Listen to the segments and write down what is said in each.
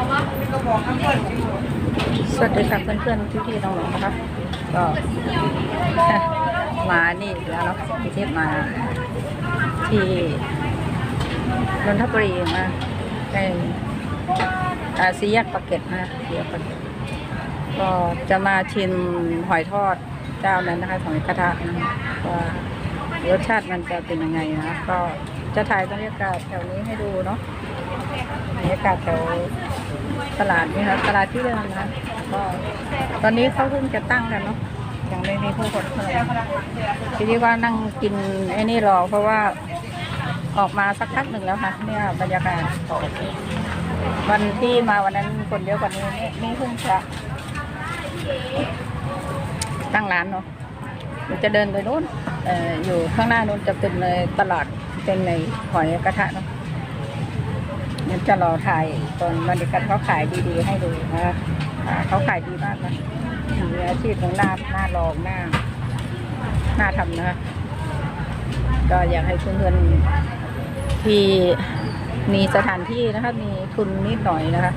สวัสดีค่ะเพื่อนๆพี่ๆน้องๆนะครับ ก็มานี่แล้วเนาะพี่ทิพมาที่นนทบุรีมาในอ่าซีแยกปากเกร็ดนะซีแยกปากเกร็ดก็จะมาชิมหอยทอดเจ้านั้นนะคะหอยกระทะนะว่ารสชาติมันจะเป็นยังไงนะก็จะถ่ายบรรยากาศแถวนี้ให้ดูเนาะบรรยากาศแถว ตลาดนี่นะตลาดที่เดิมนะก็ตอนนี้เขาเพิ่งจะตั้งกันเนาะยังไม่มีผู้คนเท่าไหร่ทีนี้ว่านั่งกินไอ้นี่รอเพราะว่าออกมาสักพักหนึ่งแล้วค่ะเนี่ยบรรยากาศวันที่มาวันนั้นคนเยอะกว่านี้นี่นี่เพิ่งจะตั้งร้านเนาะมันจะเดินไปนู้นเอ่ออยู่ข้างหน้านู้นจะเป็นในตลาดเป็นในหอยกระทะเนาะ มันจะรอถ่ายตอนบรรยากาศเขาขายดีๆให้ดูนะคะเขาขายดีมากนะมีอาชีพของหน้าหน้าลองหน้าหน้าทำนะคะก็อยากให้เพื่อนๆที่มีสถานที่นะคะมีทุนนิดหน่อยนะคะ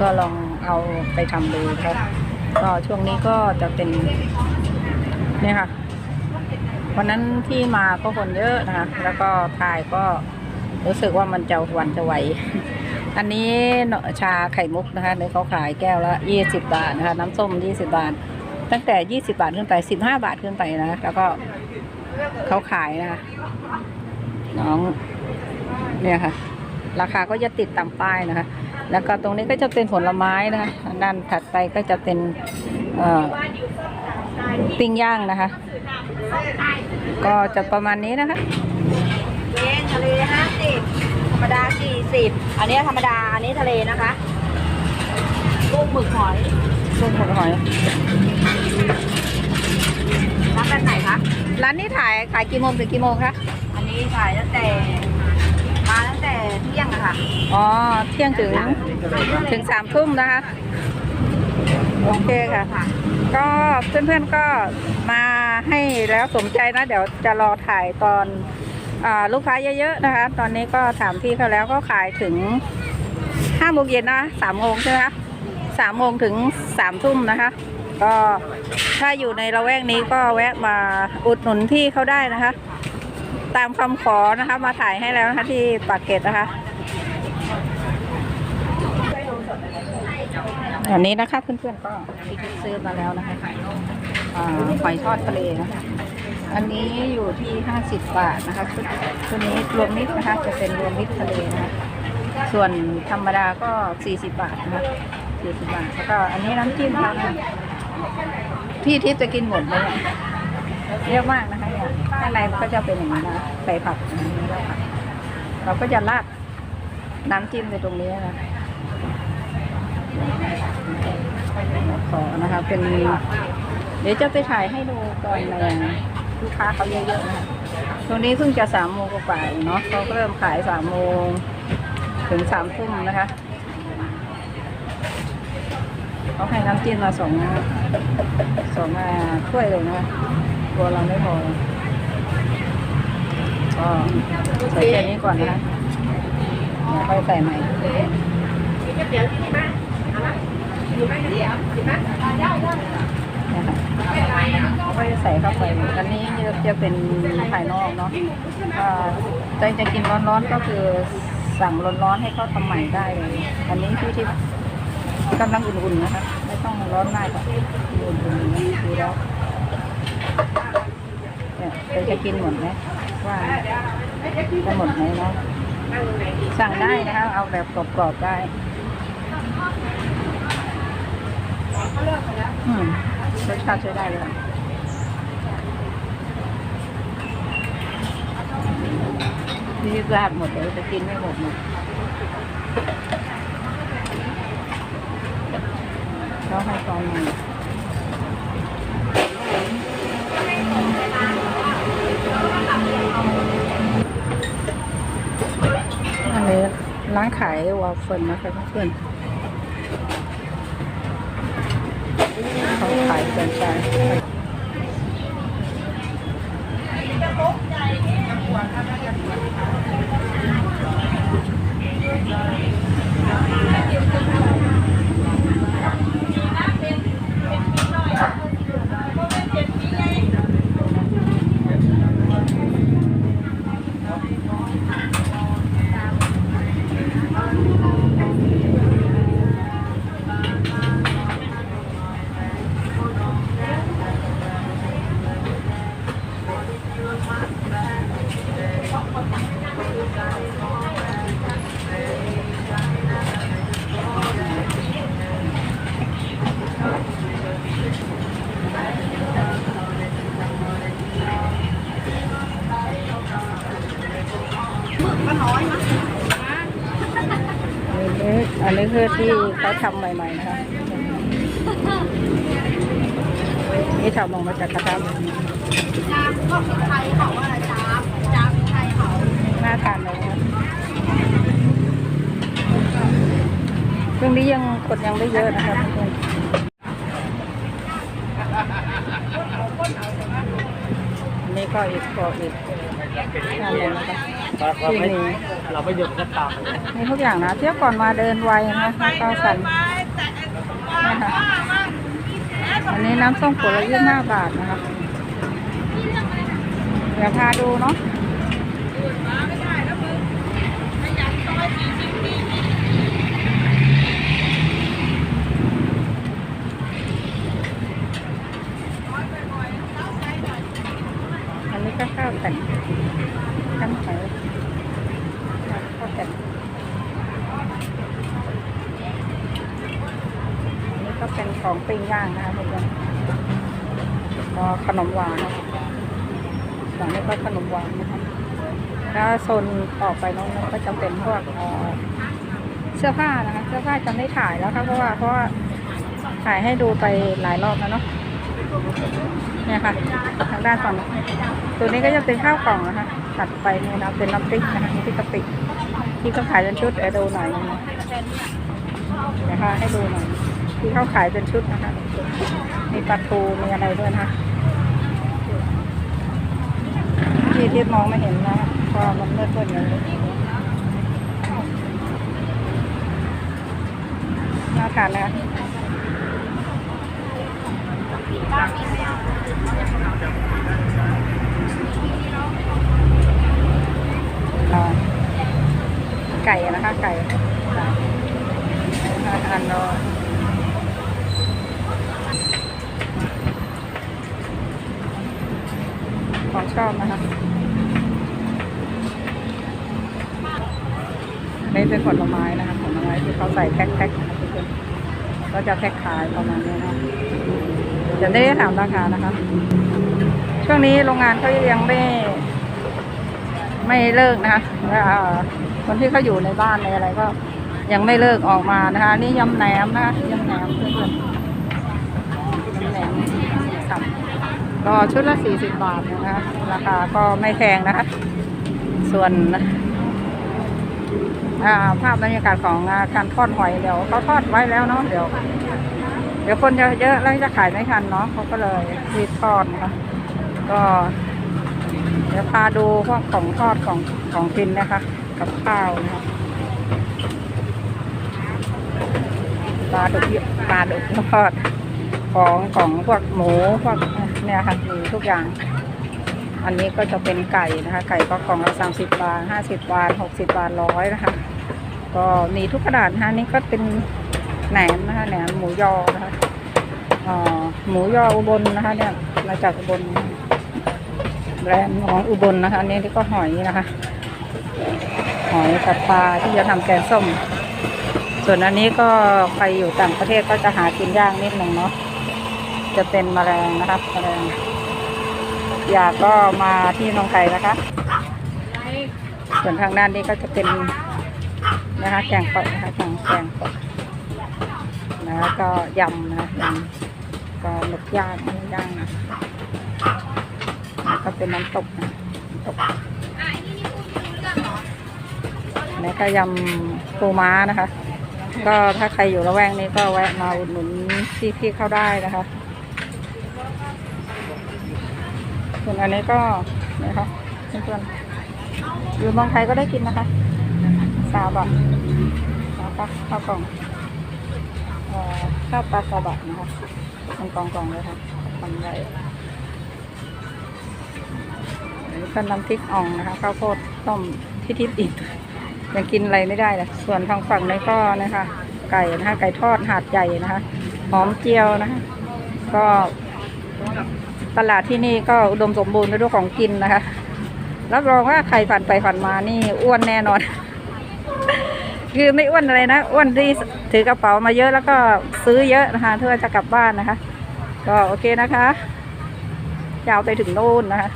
ก็ลองเอาไปทำดูครับก็ช่วงนี้ก็จะเป็นเนี่ยค่ะวันนั้นที่มาก็คนเยอะนะคะ แล้วก็ถ่ายก็ รู้สึกว่ามันจะหวันจะไหว อันนี้ชาไข่มุกนะคะในเขาขายแก้วละยี่สิบบาทนะคะ น้ำส้มยี่สิบาท ตั้งแต่ยี่สิบาทขึ้นไปสิบห้าบาทขึ้นไปนะ แล้วก็เขาขายนะคะน้องเนี่ยค่ะ ราคาก็จะติดตามป้ายนะคะ แล้วก็ตรงนี้ก็จะเป็นผลไม้นะคะด้านถัดไปก็จะเป็นเอ่อปิ้งย่างนะคะ ก็จะประมาณนี้นะคะ ทะเลห้าสิบธรรมดาสี่สิบอันนี้ธรรมดา อันนี้ทะเลนะคะลูกหมึกหอยส้มผลหอยรับแบบไหนคะร้านนี้ถ่ายขายกี่โมงถึงกี่โมงคะอันนี้ขายตั้งแต่มาตั้งแต่เที่ยงอะค่ะ อ๋อ เที่ยงถึงถึงสามทุ่มนะคะ โอเคค่ะ ก็เพื่อนๆก็มาให้แล้วสมใจนะ เดี๋ยวจะรอถ่ายตอนอา ลูกค้าเยอะๆนะคะ ตอนนี้ก็ถามพี่เขาแล้วก็ขายถึงห้าโมงเย็นนะสามโมงใช่ไหมคะสามโมงถึงสามทุ่มนะคะ ก็ถ้าอยู่ในละแวกนี้ก็แวะมาอุดหนุนพี่เขาได้นะคะ ตามคำขอนะคะมาถ่ายให้แล้วนะคะที่ปากเกร็ดนะคะอันนี้นะคะเพื่อนๆก็ซื้อมาแล้วนะคะอ่าหอยทอดทะเลนะคะ อันนี้อยู่ที่ 50 บาทนะคะชุดชุดนี้รวมมิตรนะคะ จะเป็นรวมมิตรทะเลนะคะส่วนธรรมดาก็ 40 บาทนะคะ40บาทแล้วก็อันนี้น้ำจิ้มค่ะพี่ทิพย์จะกินหมดเลยเรียอะมากนะคะเนี่ยข้างในก็จะเป็นอย่างนี้นะใส่ผักอย่างนี้เราก็จะราดน้ำจิ้มในตรงนี้นะขอนะคะเป็น เดี๋ยวจะไปถ่ายให้ดูตอนแรง ลูกค้าเขาเยอะๆนะคะตรงนี้เพิ่งจะสามโมงกว่าเองเนาะเขาก็เริ่มขายสามโมงถึงสามทุ่มนะคะเขาให้น้ำจิ้มมาสองสองอ่าถ้วยเลยนะตัวเราไม่พอก็ใส่แค่นี้ก่อนนะคะเดี๋ยวค่อยใส่ใหม่จีบเดียวนะ คะก็จะใส่เข้าไป อันนี้จะเป็นภายนอกเนาะใจจะกินร้อนๆก็คือสั่งร้อนๆให้เขาทำใหม่ได้เลยอันนี้ที่ที่กำลังอุ่นๆนะคะ ไม่ต้องร้อนมากค่ะอุ่นๆดูแล้วเนี่ยใจจะกินหมดไหมว่าจะหมดไหมเนาะสั่งได้นะคะ เอาแบบกรอบๆได้ อืม รสชาติใช้ได้เลยค่ะนี่ราดหมดเลยจะกินไม่หมดหมดเขาให้ซองหนึ่งอันนี้ร้านขายวาฟเฟิลนะคะเพื่อน ๆ อันนี้คือที่เขาทำใหม่ๆนะคะนี่ทำออกมาจากกระทะแบบนี้จามก็เป็นไทยเขาว่าจามจามเป็นไทยเขาน่าทานเลยนะช่วงนี้ยังคนยังไม่เยอะนะคะทุกคนอันนี้ก็อีกก็อีก เลยนะคะเราไม่เราไม่หยุดก็ตามเลยมีทุกอย่างนะ เที่ยวก่อนมาเดินไวนะคะก็สั่นนะคะอันนี้น้ำส้มขวดละยี่สิบห้าบาทนะคะเดี๋ยวพาดูเนาะอันนี้ก็ข้าวแต่นข้าวไข่ข้าวแต่น อันนี้ก็เป็นของปิ้ง ย่างนะคะทุกคนก็ขนมหวานนะคะฝั่งนี้ก็ขนมหวานนะคะแล้วโซนต่อไปน้องๆก็จะเป็นพวกเอ่อเสื้อผ้านะคะ เสื้อผ้าจะไม่ถ่ายแล้วค่ะเพราะว่าเพราะว่าถ่ายให้ดูไปหลายรอบแล้วเนาะเนี่ยค่ะทางด้านฝั่งตัวนี้ก็จะเป็นข้าวกล่องนะคะตัดไปเนี่ยนะเป็นน้ำพริกนะคะน้ำพริกกะปิที่เขาขายเป็นชุดเดี๋ยวดูหน่อยนะเดี๋ยค่ะให้ดูหน่อย ที่เขาขายเป็นชุดนะคะ มีปลาทูมีอะไรด้วยนะคะที่ที่มองไม่เห็นนะเพราะมันเมืดมืดอย่างนี้น่าทานนะคะอ่าไก่นะคะไก่น่าทานเนาะของ ชอบนะคะนี่เป็นผลไม้นะคะผลไม้ที่เขาใส่แพ็คๆนะคะทุกคนก็จะแพ็คขายประมาณนี้นะจะได้ถามราคานะคะ ช่วงนี้โรงงานเขายังไม่ ไม่เลิกนะคะแล้วคนที่เขาอยู่ในบ้านในอะไรก็ยังไม่เลิกออกมานะคะ นี่ยำแหนมนะคะยำแหนมเพื่อนๆยำแหนมสับ ก็ชุดละ 40 บาทนะคะราคาก็ไม่แพงนะคะ ส่วนภาพบรรยากาศของการทอดหอยเดี๋ยวเขาทอดไว้แล้วเนาะเดี๋ยว เดี๋ยวคนจะเยอะแล้วจะขายไม่ทันเนาะเขาก็เลยรีบทอดนะคะก็ เดี๋ยวพาดูพวกของทอดของของกินนะคะ กับข้าวนะคะปลาดุกปลาดุกทอด ของของพวกหมูพวกเนี่ยค่ะมีทุกอย่าง อันนี้ก็จะเป็นไก่นะคะ ไก่ก็กล่องละสามสิบบาทห้าสิบบาทหกสิบบาทร้อยนะคะ ก็มีทุกขนาดนะคะนี่ก็เป็นแหนมนะคะแหนมหมูยอนะคะอ่าหมูยออุบลนะคะ เนี่ยมาจากอุบลแบรนด์ของอุบลนะคะอันนี้ก็หอยนะคะ หอยกับปลาที่จะทำแกงส้ม ส่วนอันนี้ก็ไปอยู่ต่างประเทศก็จะหากินยากนิดหนึ่งเนาะ จะเป็นแมลงนะครับแมลงอยากก็มาที่เมืองไทยนะคะ ส่วนทางด้านนี้ก็จะเป็นนะคะแกงปอดนะคะแกงแกงปอดแล้วก็ยำนะยำก็หมึกย่างหมึกย่างนะแล้วก็เป็นน้ำตกนะน้ำตกแล้วก็ยำปูม้านะคะ ก็ถ้าใครอยู่ละแวกนี้ก็แวะมาอุดหนุนที่พี่เข้าได้นะคะ ส่วนอันนี้ก็นะคะเพื่อนๆอยู่เมืองไทยก็ได้กินนะคะซาบะนะคะข้าวกล่องข้าวปลาซาบะนะคะเป็นกล่องๆเลยค่ะทำไรอันนี้เป็นน้ำพริกอ่องนะคะข้าวโพดต้มที่ทิพย์อีกยังกินอะไรไม่ได้เลยส่วนทางฝั่งนี้ก็นะคะ ไก่นะคะไก่ทอดหาดใหญ่นะคะหอมเจียวนะคะ ก็ ตลาดที่นี่ก็อุดมสมบูรณ์ด้วยของกินนะคะ รับรองว่าใครผ่านไปผ่านมานี่อ้วนแน่นอน คือไม่อ้วนอะไรนะ อ้วนที่ถือกระเป๋ามาเยอะแล้วก็ซื้อเยอะนะคะเพื่อจะกลับบ้านนะคะ ก็โอเคนะคะยาวไปถึงโน่นนะคะ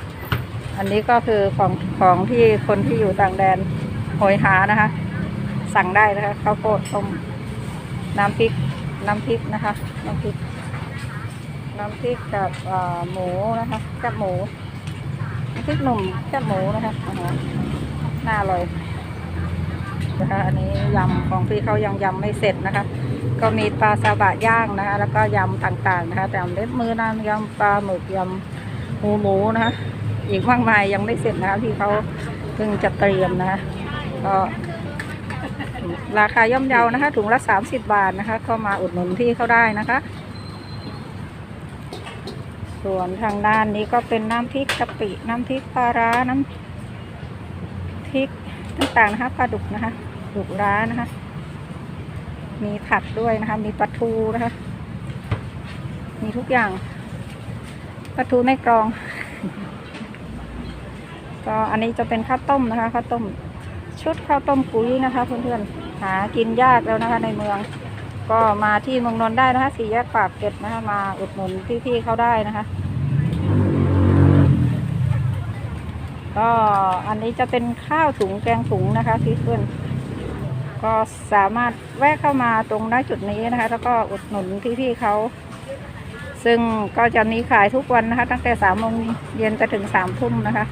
อันนี้ก็คือของของที่คนที่อยู่ต่างแดนโหยหานะคะ สั่งได้นะคะข้าวโพดต้มน้ำพริกน้ำพริกนะคะน้ำพริก น้ำพริกกับหมูนะคะแคบหมูน้ำพริกหนุ่มแคบหมูนะคะหน่าอร่อยนะคะอันนี้ยำของพี่เขายังยำไม่เสร็จนะคะ ก็มีปลาซาบะย่างนะคะ แล้วก็ยำต่างๆนะคะแต่เล็บมือนางยำปลาหมึกยำหมูหมูนะคะอีกมากมายยังไม่เสร็จนะคะพี่เขาเพิ่งจะเตรียมนะคะก็ราคาย่อมเยานะคะถุงละ 30 บาทนะคะ เข้ามาอุดหนุนพี่เขาได้นะคะ ส่วนทางด้านนี้ก็เป็นน้ำพริกกะปิ น้ำพริกปลาร้า น้ำพริกต่างๆนะคะปลาดุกนะคะดุกร้านะคะ มีผักด้วยนะคะ มีปลาทูนะคะ มีทุกอย่างปลาทูไม่กรอง ก็อันนี้จะเป็นข้าวต้มนะคะข้าวต้ม ชุดข้าวต้มปุ๋ยนะคะเพื่อนๆหากินยากแล้วนะคะในเมือง ก็มาที่เมืองนนท์ได้นะคะสี่แยกปากเกร็ดนะคะมาอุดหนุนพี่ๆเขาได้นะคะ ก็อันนี้จะเป็นข้าวถุงแกงถุงนะคะพี่เพื่อนก็สามารถแวะเข้ามาตรงหน้าจุดนี้นะคะ แล้วก็อุดหนุนพี่ๆเขาซึ่งก็จะมีขายทุกวันนะคะ ตั้งแต่สามโมงเย็นไปถึงสามทุ่มนะคะ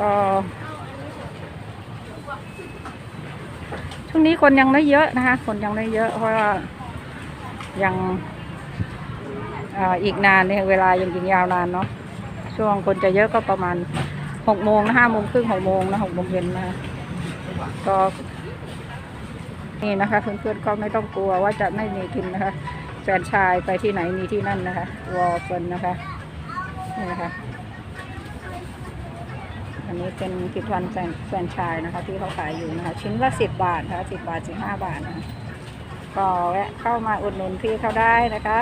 ก็ ช่วงนี้คนยังไม่เยอะนะคะ คนยังไม่เยอะ เพราะว่ายังอ,อีกนานเนี่ยเวลายังยิงยาวนานเนาะช่วงคนจะเยอะก็ประมาณหกโมงนะห้าโมงครึ่งหกโมงนะหกโมงเย็นนะคะก็นี่นะคะเพื่อนๆก็ไม่ต้องกลัวว่าจะไม่มีกินนะคะ แฟนชายไปที่ไหนมีที่นั่นนะคะ วอลเฟินนะคะนี่นะคะ นนี้เป็นผลิตภัณฑ์แฟนแฟรนไชายนะคะ ที่เขาขายอยู่นะคะ ชิ้นละสิบบาทนะคะสิบบาทสิบห้าบาทนะคะก็แวะเข้ามาอุดหนุนพี่เขาได้นะคะ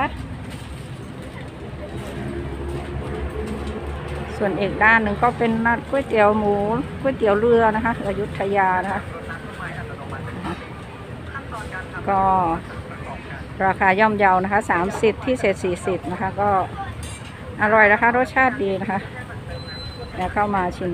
ส่วนอีกด้านหนึ่งก็เป็นนัดก๋วยเตี๋ยวหมูก๋วยเตี๋ยวเรือนะคะอยุธยานะคะ ก็ราคาย่อมเยานะคะสามสิบที่เศษสี่สิบนะคะ ก็อร่อยนะคะ รสชาติดีนะคะ แล้วเข้ามาชิม